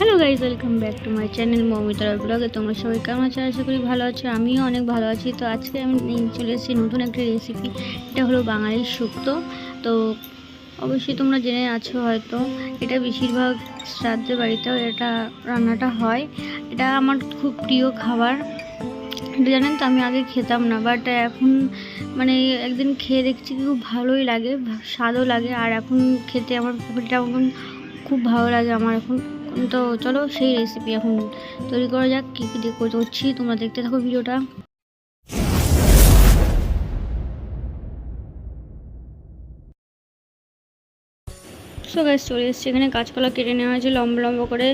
Hello guys welcome back to my channel মৌমিতার ব্লগে। তোমরা সবাই কেমন আছো? আশা করি ভালো আছো, আমিও অনেক ভালো আছি। তো আজকে আমি চলে এসেছি নতুন একটা রেসিপি এটা হলো বাঙালির শুক্তো তো অবশ্যই তোমরা জেনে আছো হয়তো, এটা বেশিরভাগ শ্রাদ্ধের বাড়িতেও এটা রান্নাটা হয়। এটা আমার খুব প্রিয় খাবার। জানেন তো, আমি আগে খেতাম না বাট এখন মানে একদিন খেয়ে দেখছি খুব ভালোই লাগে, স্বাদও লাগে। আর এখন খেতে আমার এটা এখন খুব ভালো লাগে, আমার এখন তো চলো সেই রেসিপি এখন তৈরি করা যাক, কী কী করছি তোমরা দেখতে থাকো ভিডিওটা সো গাছ চলে এসেছে। এখানে গাছপালা কেটে নেওয়া হয়েছে লম্বা লম্বা করে।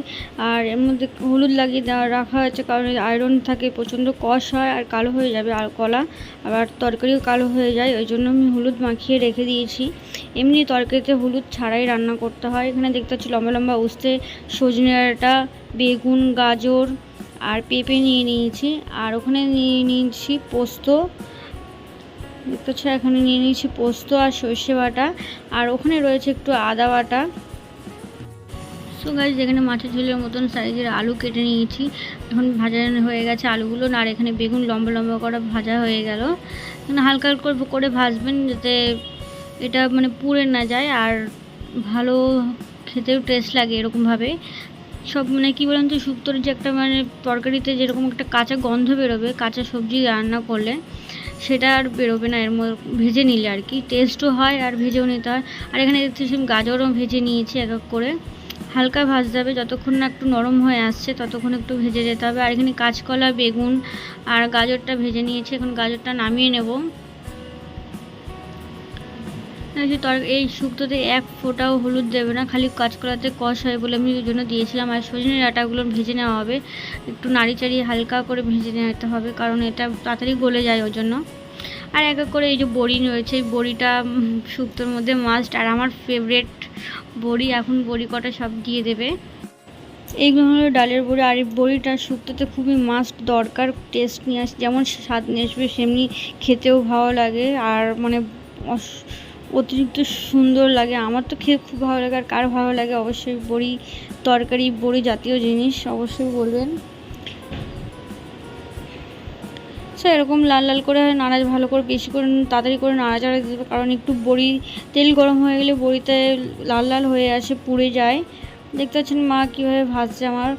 আর এর মধ্যে হলুদ লাগিয়ে দেওয়া রাখা হয়েছে কারণ আয়রন থাকে, প্রচণ্ড কষ হয় আর কালো হয়ে যাবে আর কলা। আবার তরকারিও কালো হয়ে যায়, ওই জন্য আমি হলুদ মাখিয়ে রেখে দিয়েছি। এমনি তরকারিতে হলুদ ছাড়াই রান্না করতে হয়। এখানে দেখতে পাচ্ছি লম্বা লম্বা উস্তে সজনে ডাঁটা বেগুন, গাজর আর পেঁপে নিয়ে নিয়েছি। আর ওখানে নিয়ে নিয়েছি পোস্ত দেখতে পাচ্ছ এখানে নিয়ে নিয়েছি পোস্ত আর সর্ষে বাটা। আর ওখানে রয়েছে একটু আদা বাটা। সো গাছ যেখানে মাছের ঝোলের মতন সাইজের আলু কেটে নিয়েছি। এখন ভাজা হয়ে গেছে আলুগুলো, আর এখানে বেগুন লম্বা লম্বা করে ভাজা হয়ে গেল। এখানে হালকা হালকা করে- করে ভাজবেন যাতে এটা মানে পুড়ে না যায় আর ভালো খেতেও টেস্ট লাগে এরকমভাবে। সব মানে কী বলেন তো, শুক্তোর যে একটা মানে তরকারিতে যেরকম একটা কাঁচা গন্ধ বেরোবে, কাঁচা সবজি রান্না করলে। সেটা আর বেরোবে না, এর মধ্যে ভেজে নিলে আর কি। টেস্টও হয় আর ভেজেও নিতে হয়। আর এখানে দেখতেছি গাজরও ভেজে নিয়েছি এক এক করে। হালকা ভাজতে হবে, যতক্ষণ না একটু নরম হয়ে আসছে, ততক্ষণ একটু ভেজে যেতে হবে। আর এখানে কাঁচকলা, বেগুন আর গাজরটা ভেজে নিয়েছি। এখন গাজরটা নামিয়ে নেব। এই শুক্তোতে এক ফোঁটাও হলুদ দেবে না, খালি কাঁচকলাতে কষ হয় বলে আমি ওই জন্য দিয়েছিলাম। আর সজনের ডাঁটাগুলো ভেজে নেওয়া হবে। একটু নাড়ি চাড়িয়ে হালকা করে ভেজে নিতে হবে, কারণ এটা তাড়াতাড়ি গলে যায় ওই জন্য। আর এক এক করে এই যে বড়ি রয়েছে, এই বড়িটা শুক্তোর মধ্যে মাস্ট আর আমার ফেভারেট বড়ি, এখন বড়ি কটা সব দিয়ে দেবে। এইগুলো হলো ডালের বড়ি। আর এই বড়িটা শুক্তোতে খুবই মাস্ট দরকার টেস্ট নিয়ে আস। যেমন স্বাদ নিয়ে আসবে, সেমনি খেতেও ভালো লাগে। আর মানে অতিরিক্ত সুন্দর লাগে। আমার তো খেয়ে খুব ভালো লাগে, আর কার ভালো লাগে? অবশ্যই বড়ি তরকারি, বড়ি জাতীয় জিনিস অবশ্যই বলবেন। সো এরকম লাল লাল করে নাড়া ভালো করে, বেশি করে, তাড়াতাড়ি করে নাড়াচাড়া দিতে কারণ একটু বড়ি, তেল গরম হয়ে গেলে বড়িতে লাল লাল হয়ে আসে, পুড়ে যায়। দেখতে পাচ্ছেন মা কীভাবে ভাজছে আমার।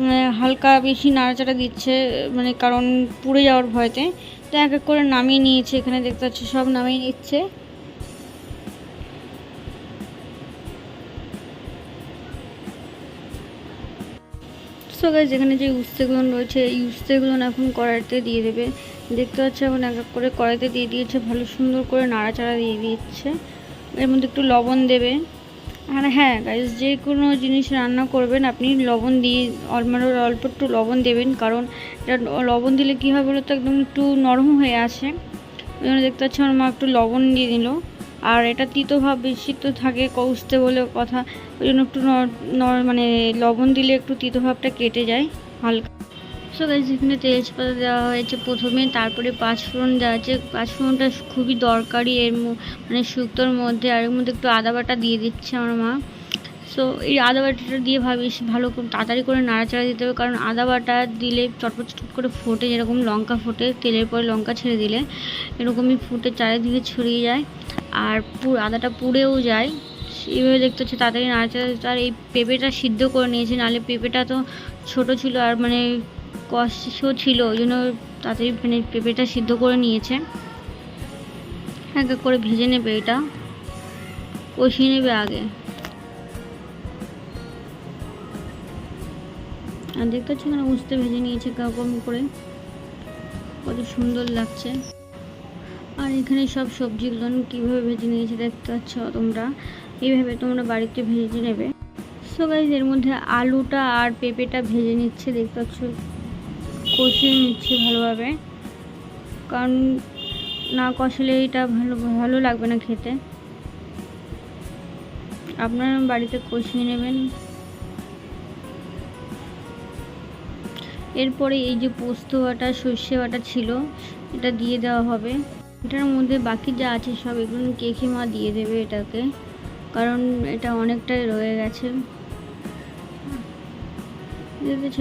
মানে হালকা বেশি নাড়াচাড়া দিচ্ছে মানে কারণ পুড়ে যাওয়ার ভয়তে। তো এক এক করে নামিয়ে নিয়েছে, এখানে দেখতে পাচ্ছি সব নামিয়ে নিচ্ছে। সো গাইজ যেখানে যে উস্তেগুলো রয়েছে, এই উস্তেগুলো এখন কড়াইতে দিয়ে দেবে। দেখতে পাচ্ছি এখন এক এক করে কড়াইতে দিয়ে দিয়েছে, ভালো সুন্দর করে নাড়াচাড়া দিয়ে দিচ্ছে। এর মধ্যে একটু লবণ দেবে। আর হ্যাঁ গাইজ যে কোনো জিনিস রান্না করবেন, আপনি লবণ দিয়ে অল- মানে অল্প একটু লবণ দেবেন, কারণ এটা লবণ দিলে কী হয় বলো তো একদম একটু নরম হয়ে আসে। ওই জন্য দেখতে পাচ্ছি আমার মা একটু লবণ দিয়ে দিল। আর এটা তিতো ভাব বেশি তো থাকে কৌস্তে বলে কথা। ওই জন্য একটু মানে লবণ দিলে একটু তিতো ভাবটা কেটে যায়, হালকা। সো গাইজ এখানে তেজপাতা দেওয়া হয়েছে প্রথমে, তারপরে পাঁচফোড়ন দেওয়া হয়েছে। পাঁচফোড়নটা খুবই দরকারি, এর মানে শুক্তোর মধ্যে। আর এর মধ্যে একটু আদা বাটা দিয়ে দিচ্ছে আমার মা। সো এই আদা বাটাটা দিয়ে ভাবি বেশ ভালো তাড়াতাড়ি করে নাড়াচাড়া দিতে হবে, কারণ আদা বাটা দিলে চটপট চটপট করে ফোটে, যেরকম লঙ্কা ফোটে, তেলের পরে লঙ্কা ছেড়ে দিলে এরকমই ফুটে, চারিদিকে ছড়িয়ে যায় আর পুরো, আদাটা পুড়েও যায়। এইভাবে দেখতে হচ্ছে তাড়াতাড়ি নাড়াচাড়া আর এই পেঁপেটা সিদ্ধ করে নিয়েছি, নাহলে পেঁপেটা তো ছোট ছিল আর মানে কষও ছিল, ওই জন্য তাড়াতাড়ি মানে পেঁপেটা সিদ্ধ করে নিয়েছে। এক এক করে ভেজে নেবে এটা। কষিয়ে নেবে আগে। আর দেখতে পাচ্ছি এখানে উস্তে ভেজে নিয়েছে কম করে। কত সুন্দর লাগছে। আর এখানে সব সবজিগুলো কীভাবে ভেজে নিয়েছে দেখতে পাচ্ছ তোমরা। এইভাবে তোমরা বাড়িতে ভেজে নেবে। সো গাইজ এর মধ্যে আলুটা আর পেঁপেটা ভেজে নিচ্ছে, দেখতে পাচ্ছ? কষিয়ে নিচ্ছে ভালোভাবে। কারণ না কষলে এটা ভালো ভালো লাগবে না খেতে। আপনারা বাড়িতে কষিয়ে নেবেন। এরপরে এই যে পোস্ত বাটা সর্ষে বাটা ছিল, এটা দিয়ে দেওয়া হবে। এটার মধ্যে বাকি যা আছে সব এগুলো কেখে মা দিয়ে দেবে এটাকে, কারণ এটা অনেকটাই রয়ে গেছে।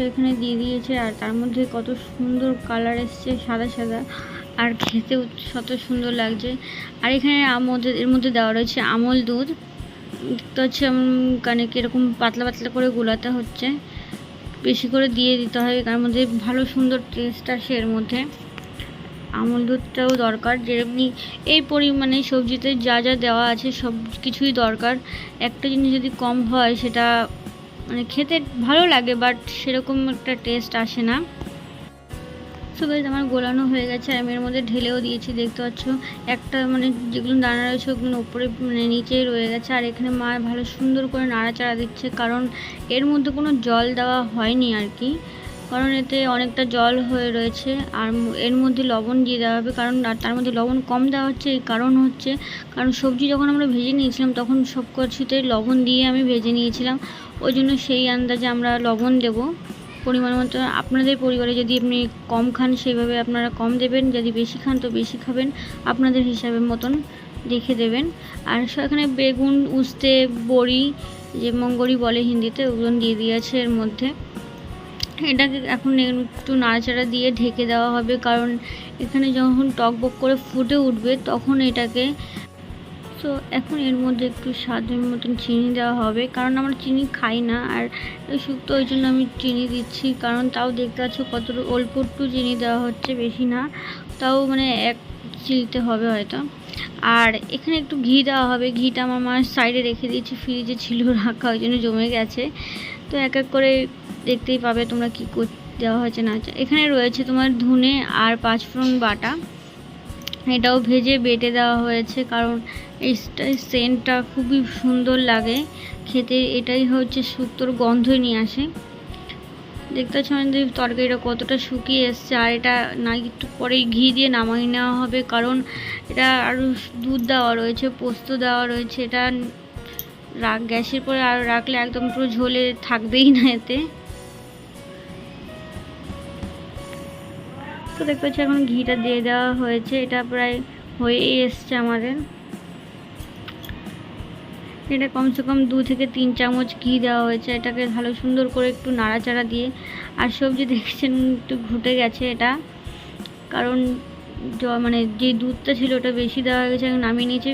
এখানে দিয়ে দিয়েছে, আর তার মধ্যে কত সুন্দর কালার এসছে, সাদা সাদা। আর খেতেও কত সুন্দর লাগছে। আর এখানে মধ্যে, এর মধ্যে দেওয়া রয়েছে আমল দুধ। দেখতে হচ্ছে কানে কীরকম পাতলা পাতলা করে গোলাতে হচ্ছে। বেশি করে দিয়ে দিতে হয়, তার মধ্যে ভালো সুন্দর টেস্ট আসে এর মধ্যে। আমল দুধটাও দরকার, যেমনি এই পরিমাণে সবজিতে যা যা দেওয়া আছে সব কিছুই দরকার। একটা জিনিস যদি কম হয় সেটা মানে খেতে ভালো লাগে বাট সেরকম একটা টেস্ট আসে না। সো গাইজ আমার গোলানো হয়ে গেছে, আমি এর মধ্যে ঢেলেও দিয়েছি, দেখতে পাচ্ছ? একটা মানে যেগুলো দানা রয়েছে ওগুলো উপরে মানে নিচেই রয়ে গেছে, আর এখানে মা ভালো সুন্দর করে নাড়াচাড়া দিচ্ছে, কারণ এর মধ্যে কোনো জল দেওয়া হয়নি আর কি, কারণ এতে অনেকটা জল হয়ে রয়েছে, আর এর মধ্যে লবণ দিয়ে দেওয়া হবে, কারণ তার মধ্যে লবণ কম দেওয়া হচ্ছে, এই কারণ হচ্ছে, কারণ সবজি যখন আমরা ভেজে নিয়েছিলাম, তখন সব কিছুতে লবণ দিয়ে আমি ভেজে নিয়েছিলাম, ওই জন্য সেই আন্দাজে আমরা লবণ দেবো। পরিমাণ মতো, আপনাদের পরিবারে যদি আপনি কম খান সেইভাবে আপনারা কম দেবেন। যদি বেশি খান, তো বেশি খাবেন। আপনাদের হিসাবের মতন দেখে দেবেন। আর সেখানে বেগুন, উস্তে, বড়ি, যে মঙ্গরি বলে হিন্দিতে, ওগুলো দিয়ে দিয়েছে এর মধ্যে। এটাকে এখন একটু নাড়াচাড়া দিয়ে ঢেকে দেওয়া হবে। কারণ এখানে যখন টকবক করে ফুটে উঠবে, তখন এটাকে তো এখন এর মধ্যে একটু স্বাদের মতন চিনি দেওয়া হবে। কারণ আমরা চিনি খাই না, আর শুক্তো ওই জন্য আমি চিনি দিচ্ছি। কারণ তাও দেখতে পাচ্ছ কত অল্প একটু চিনি দেওয়া হচ্ছে, বেশি না। তাও মানে এক চিলতে হবে হয়তো। আর এখানে একটু ঘি দেওয়া হবে। ঘিটা আমার মার সাইডে রেখে দিয়েছি ফ্রিজে ছিল রাখা, ওই জন্য জমে গেছে। তো এক এক করে দেখতেই পাবে তোমরা কী দেওয়া হয়েছে না এখানে রয়েছে তোমার ধুনে আর পাঁচফোড়ন বাটা। এটাও ভেজে বেটে দেওয়া হয়েছে, কারণ এই সেন্টটা খুবই সুন্দর লাগে খেতে। এটাই হচ্ছে শুক্তোর গন্ধই নিয়ে আসে। দেখতে পাচ্ছি আমাদের তরকারিটা কতটা শুকিয়ে এসছে, আর এটা না একটু পরেই ঘি দিয়ে নামাই নেওয়া হবে, কারণ এটা আরও দুধ দেওয়া রয়েছে, পোস্ত দেওয়া রয়েছে। এটা রাখ গ্যাসের পরে আর রাখলে একদম পুরো ঝোলে থাকবেই না এতে। তো দেখতে পাচ্ছি এখন ঘিটা দিয়ে দেওয়া হয়েছে। এটা প্রায় হয়েই এসছে আমাদের। এটা কমসে কম দু থেকে তিন চামচ ঘি দেওয়া হয়েছে। এটাকে ভালো সুন্দর করে একটু নাড়াচাড়া দিয়ে। আর সবজি দেখছেন একটু ঘুটে গেছে এটা। কারণ মানে যে দুধটা ছিল ওটা বেশি দেওয়া হয়ে গেছে নামিয়ে নিয়েছে।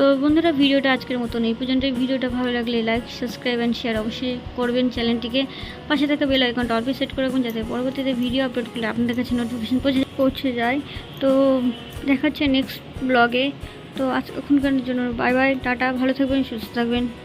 তো বন্ধুরা, ভিডিওটা আজকের মতন এই পর্যন্ত ভিডিওটা ভালো লাগলে লাইক সাবস্ক্রাইব অ্যান্ড শেয়ার অবশ্যই করবেন চ্যানেলটিকে পাশে থাকা বেল আইকনটা অল্পে সেট করে রাখুন যাতে পরবর্তীতে ভিডিও আপলোড করলে আপনাদের কাছে নোটিফিকেশান পৌঁছে পৌঁছে যায়। তো দেখাচ্ছে নেক্সট ব্লগে তো আজ ওখানকার জন্য বাই বাই টাটা, ভালো থাকবেন, সুস্থ থাকবেন।